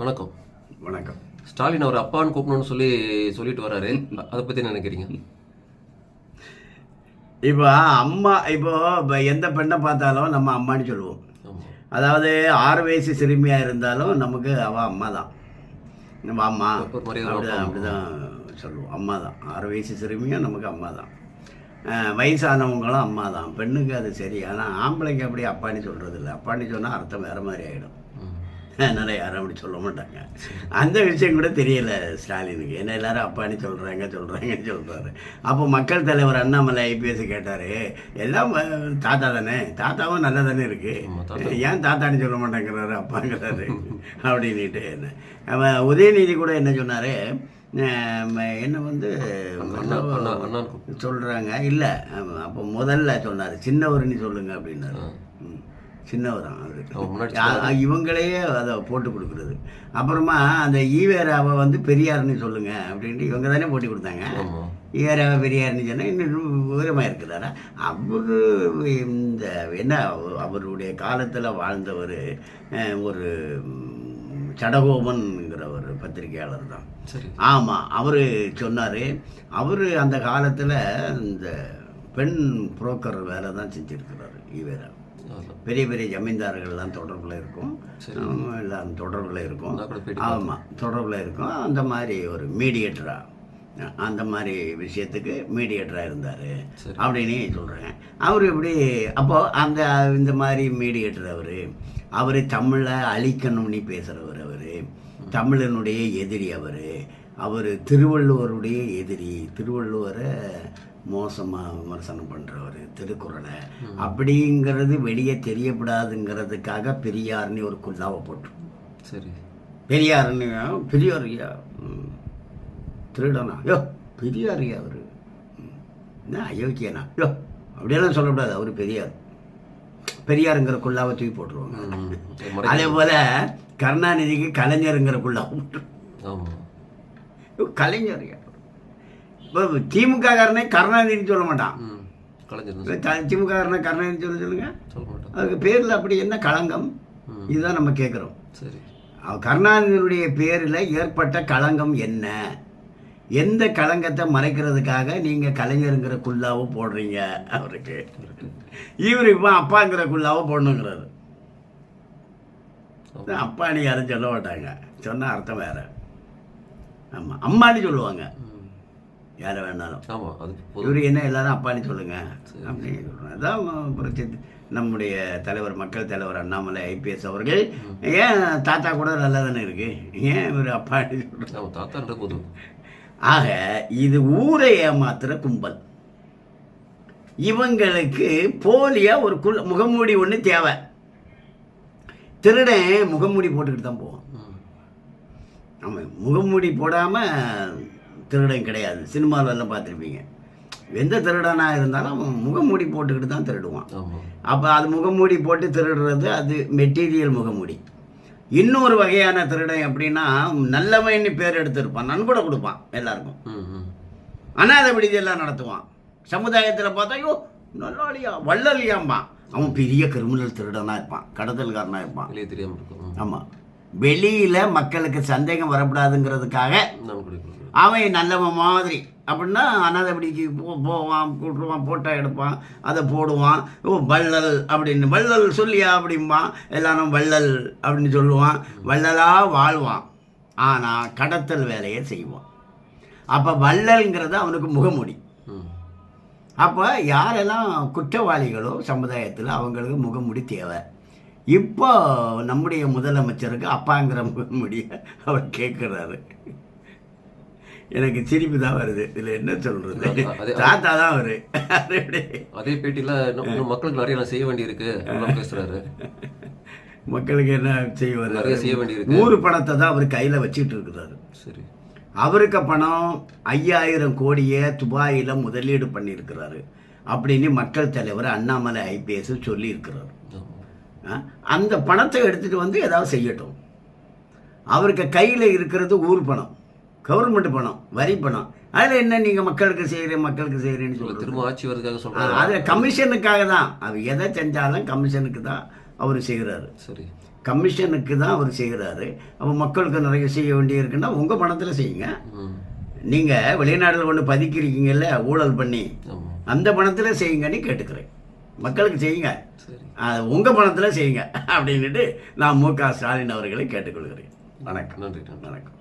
வணக்கம். வணக்கம். ஸ்டாலின் அவர் அப்பான்னு கூப்பிடணும்னு சொல்லி சொல்லிட்டு வராரு அ- அதை பத்தி என்ன நினைக்கிறீங்க? இப்போ அம்மா இப்போ இப்போ எந்த பெண்ணை பார்த்தாலும் நம்ம அம்மான்னு சொல்லுவோம். அதாவது ஆறு வயசு சிறுமியாக இருந்தாலும் நமக்கு அவள் அம்மா தான். நம்ம அம்மா அப்படிதான் அப்படிதான் சொல்லுவோம். அம்மா தான். ஆறு வயசு சிறுமியும் நமக்கு அம்மா தான். வயசானவங்களும் அம்மா தான். பெண்ணுக்கு அது சரி. ஆனால் ஆம்பளைக்கு அப்படி அப்பான்னு சொல்கிறது இல்லை அப்பான்னு சொன்னால் அர்த்தம் வேறு மாதிரி ஆகிடும். அதனால் யாரும் அப்படி சொல்ல மாட்டாங்க. அந்த விஷயம் கூட தெரியல ஸ்டாலினுக்கு. என்ன எல்லாரும் அப்பான்னு சொல்கிறாங்க சொல்கிறாங்கன்னு சொல்கிறாரு அப்போ மக்கள் தலைவர் அண்ணாமலை ஐபிஎஸ் கேட்டார். எல்லாம் தாத்தா தானே? தாத்தாவும் நல்லா தானே இருக்குது ஏன் தாத்தான்னு சொல்ல மாட்டேங்கிறாரு அப்பாங்கிறாரு? அப்படின்ட்டு என்ன. அவன் உதயநிதி கூட என்ன சொன்னார்? என்ன வந்து சொல்கிறாங்க இல்லை அப்போ முதல்ல சொன்னார். சின்னவர்னு சொல்லுங்க அப்படின்னாரு. ம். சின்னவரான் அவரு. அவன் முன்னாடி யா- இவங்களே அதை போட்டு கொடுக்குறது. அப்புறமா அந்த ஈவேராவை வந்து பெரியார்னு சொல்லுங்க அப்படின்ட்டு இவங்க தானே போட்டி கொடுத்தாங்க. ஈவேராவை பெரியார்னு சொன்னால் இன்னும் விவரமாக இருக்கிறாரா அவரு இந்த என்ன அவருடைய காலத்தில் வாழ்ந்தவர் ஒரு ம், சடகோபன்ங்கிற ஒரு பத்திரிகையாளர் தான். ஆமாம் அவர் சொன்னார். அவர் அந்த காலத்தில் இந்த பெண் புரோக்கர் வேலை தான் செஞ்சுருக்கிறாரு ஈவேரா. பெரிய பெரிய ஜமீன்தார்கள்லாம் தொடர்பில் இருக்கும். எல்லாம் தொடர்பில் இருக்கும். ஆமாம் தொடர்பில் இருக்கும். அந்த மாதிரி ஒரு மீடியேட்டராக அந்த மாதிரி விஷயத்துக்கு மீடியேட்டராக இருந்தார். அப்படின்னு சொல்கிறேன் அவர் இப்படி அப்போது அந்த இந்த மாதிரி மீடியேட்டர் அவர் அவர் தமிழை அழிக்கணும்னு பேசுகிறவர் அவர். தமிழனுடைய எதிரி அவர். அவர் திருவள்ளுவருடைய எதிரி. திருவள்ளுவரை மோசமாக விமர்சனம் பண்ணுறவர் திருக்குறளை. அப்படிங்கிறது வெளியே தெரியப்படாதுங்கிறதுக்காக பெரியார்னு ஒரு குல்லாவை போட்டு. சரி. பெரியார்னு பெரியார் ஐயா ம். திருடனா? யோ பெரியார் ஐயா அவர். என்ன அயோக்கியனா? யோ அப்படியெல்லாம் சொல்லக்கூடாது அவர் பெரியார். பெரியாருங்கிற குல்லாவை தூக்கி போட்டுருவாங்க. அதே போல கருணாநிதிக்கு கலைஞருங்கிற குல்லாவை போட்டு ஆமா. யோ, கலைஞர் திமுக காரனே கருணாநிதினு சொல்ல மாட்டான். திமுக காரனை கருணாநிதி சொல்ல சொல்லுங்க. அதுக்கு பேரில் அப்படி என்ன களங்கம். இதுதான் நம்ம கேட்குறோம் சரி. கருணாநிதியினுடைய பேரில் ஏற்பட்ட களங்கம் என்ன? எந்த களங்கத்தை மறைக்கிறதுக்காக நீங்கள் கலைஞருங்கிற குல்லாவை போடுறீங்க? அவருக்கு. இவர் இப்போ அப்பாங்கிற குல்லாவை போடணுங்கிறாரு. ஆமா. அப்பான்னு யாரும் சொல்ல மாட்டாங்க. சொன்னால் அர்த்தம் வேற. ஆமாம் அம்மான்னு சொல்லுவாங்க. யாரை வேணாலும். அது இவர் என்ன எல்லாரும் அப்பான்னு சொல்லுங்க. அப்படின்னு சொல்றாங்க அதான் புரட்சி நம்முடைய தலைவர் மக்கள் தலைவர் அண்ணாமலை ஐபிஎஸ் அவர்கள் ஏன் தாத்தா கூட நல்லா தானே இருக்கு? ஏன் இவர் அப்பான்னு ஆமா தாத்தான்ற பொது ஆக இது ஊரை ஏமாத்துற கும்பல். இவங்களுக்கு போலியா ஒரு குல் முகமூடி ஒன்று தேவை. திருடன் முகமூடி போட்டுக்கிட்டு தான் போவான். ம். ஆமாம் முகமூடி போடாமல் திருடன் கிடையாது. சினிமாவிலலாம் பார்த்துருப்பீங்க. எந்த திருடனாக இருந்தாலும் அவன் முகமூடி போட்டுக்கிட்டு தான் திருடுவான். அப்போ அது முகமூடி போட்டு திருடுறது அது மெட்டீரியல் முகமூடி இன்னொரு வகையான திருடன் எப்படின்னா நல்லவன்னு பேர் எடுத்திருப்பான். நன்கொடை கொடுப்பான் எல்லாருக்கும். ம் ம். அனாதை விடுதியெல்லாம் நடத்துவான். சமுதாயத்தில் பார்த்தா ஐயோ நல்லாளியா வள்ளலியாம்பான் அவன் பெரிய கிரிமினல் திருடனாக இருப்பான். கடத்தல்காரனாக இருப்பான். வெளியே தெரியாம இருக்கும். ம். ஆமாம் வெளியில் மக்களுக்கு சந்தேகம் வரக்கூடாதுங்கிறதுக்காக அவன் நல்லவன் மாதிரி. அப்படின்னா அனாதைபடிக்கு போ போவான் கூட்டுருவான் போட்டோ எடுப்பான் அதை போடுவான். ஓ வள்ளல் அப்படின்னு. வள்ளல் சொல்லியா அப்படிம்பான் எல்லாரும் வள்ளல் அப்படின்னு சொல்லுவான். வள்ளலாக வாழ்வான். ஆனால் கடத்தல் வேலையை செய்வான். அப்போ வள்ளல்ங்கிறது அவனுக்கு முகமூடி. அப்போ யாரெல்லாம் குற்றவாளிகளோ சமுதாயத்தில் அவங்களுக்கு முகமூடி தேவை. இப்போ நம்முடைய முதலமைச்சருக்கு அப்பாங்கிற முகமூடியை அவர் கேட்குறாரு எனக்கு சிரிப்பு தான் வருது. இதில் என்ன அது- தாத்தா தான் அவரு. அது பேட்டியில மக்களுக்கு நிறைய நான் செய்ய வேண்டியிருக்கு. பேசுறாரு. மக்களுக்கு என்ன செய்வார் நிறைய செய்ய வேண்டியிருக்கு. ஊர் பணத்தை தான் அவர் கையில் வச்சுட்டு இருக்கிறாரு. சரி. அவருக்கு பணம் ஐயாயிரம் கோடியை துபாயில் முதலீடு பண்ணியிருக்கிறாரு அப்படின்னு மக்கள் தலைவர் அண்ணாமலை ஐபிஎஸ் சொல்லியிருக்கிறார்? அந்த பணத்தை எடுத்துகிட்டு வந்து ஏதாவது செய்யட்டும். அவருக்கு கையில் இருக்கிறது ஊர் பணம். கவர்மெண்ட் பணம் வரி பணம். அதில் என்ன நீங்கள் மக்களுக்கு செய்கிறேன் மக்களுக்கு செய்கிறேன்னு சொல்லுங்கள் திரும்ப ஆட்சி வரதுக்காக சொல்றாரு அதில் கமிஷனுக்காக தான். அவர் எதை செஞ்சாலும் கமிஷனுக்கு தான் அவர் செய்கிறாரு சரி. கமிஷனுக்கு தான் அவர் செய்கிறாரு அப்போ மக்களுக்கு நிறைய செய்ய வேண்டிய இருக்குன்னா உங்கள் பணத்தில் செய்யுங்க. நீங்கள் வெளிநாட்டில் கொண்டு பதுக்கிருக்கீங்கல்ல ஊழல் பண்ணி அந்த பணத்தில் செய்யுங்கன்னு கேட்டுக்கிறேன். மக்களுக்கு செய்யுங்க. உங்கள் பணத்தில் செய்யுங்க. அப்படின்னுட்டு நான் மு க ஸ்டாலின் அவர்களை கேட்டுக்கொள்கிறேன். வணக்கம். நன்றி. வணக்கம்.